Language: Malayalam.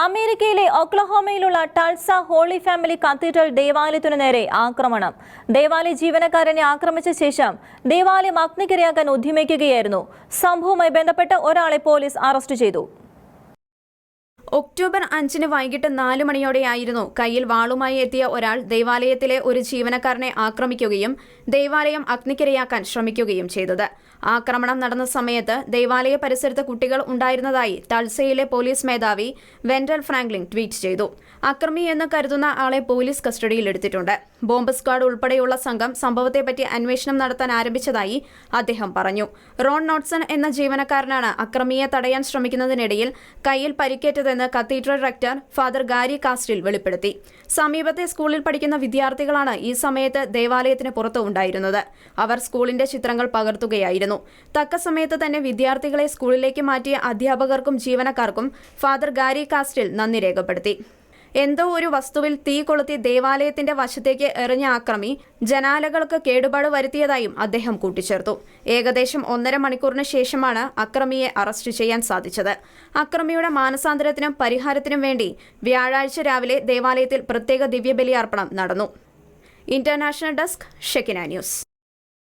അമേരിക്കയിലെ ഒക്ലഹോമയിലുള്ള ടൾസ ഹോളി ഫാമിലി കത്തീഡ്രൽ ദേവാലയത്തിനു നേരെ ആക്രമണം. ദേവാലയ ജീവനക്കാരനെ ആക്രമിച്ച ശേഷം ദേവാലയം അഗ്നിക്കിരയാക്കാൻ ഉദ്യമിക്കുകയായിരുന്നു. സംഭവവുമായി ബന്ധപ്പെട്ട് ഒരാളെ പോലീസ് അറസ്റ്റ് ചെയ്തു. ഒക്ടോബർ അഞ്ചിന് വൈകിട്ട് നാല് മണിയോടെയായിരുന്നു കയ്യിൽ വാളുമായി എത്തിയ ഒരാൾ ദേവാലയത്തിലെ ഒരു ജീവനക്കാരനെ ആക്രമിക്കുകയും ദേവാലയം അഗ്നിക്കിരയാക്കാൻ ശ്രമിക്കുകയും ചെയ്തത്. ആക്രമണം നടന്ന സമയത്ത് ദേവാലയ പരിസരത്ത് കുട്ടികൾ ഉണ്ടായിരുന്നതായി തൾസയിലെ പോലീസ് മേധാവി വെൻഡൽ ഫ്രാങ്ക്ലിൻ ട്വീറ്റ് ചെയ്തു. അക്രമി എന്ന് കരുതുന്ന ആളെ പോലീസ് കസ്റ്റഡിയിലെടുത്തിട്ടുണ്ട് ബോംബ് സ്ക്വാഡ് ഉൾപ്പെടെയുള്ള സംഘം സംഭവത്തെപ്പറ്റി അന്വേഷണം നടത്താൻ ആരംഭിച്ചതായി അദ്ദേഹം പറഞ്ഞു. റോൺ നോട്ട്സൺ എന്ന ജീവനക്കാരനാണ് അക്രമിയെ തടയാൻ ശ്രമിക്കുന്നതിനിടയിൽ കയ്യിൽ പരിക്കേറ്റതെന്ന് cathedral rector father Gary Castle വെളിപ്പെടുത്തി. സമീപത്തെ സ്കൂളിൽ പഠിക്കുന്ന വിദ്യാർത്ഥികളാണ് ഈ സമയത്ത് ദേവാലയത്തിന് പുറത്ത് ഉണ്ടായിരുന്നത്. അവർ സ്കൂളിന്റെ ചിത്രങ്ങൾ പകർത്തുകയായിരുന്നു. തക്ക സമയത്ത് തന്നെ വിദ്യാർത്ഥികളെ സ്കൂളിലേക്ക് മാറ്റിയ അധ്യാപകർക്കും ജീവനക്കാർക്കും ഫാദർ ഗാരി കാസ്റ്റിൽ നന്ദി രേഖപ്പെടുത്തി. എന്തോ ഒരു വസ്തുവിൽ തീ കൊളുത്തി ദേവാലയത്തിന്റെ വശത്തേക്ക് എറിഞ്ഞ ആക്രമി ജനാലകൾക്ക് കേടുപാട് വരുത്തിയതായും അദ്ദേഹം കൂട്ടിച്ചേർത്തു. ഏകദേശം ഒന്നര മണിക്കൂറിന് ശേഷമാണ് അക്രമിയെ അറസ്റ്റ് ചെയ്യാൻ സാധിച്ചത്. അക്രമിയുടെ മാനസാന്തരത്തിനും പരിഹാരത്തിനും വേണ്ടി വ്യാഴാഴ്ച രാവിലെ ദേവാലയത്തിൽ പ്രത്യേക ദിവ്യബലിയർപ്പണം നടന്നു. International desk Shekinah news.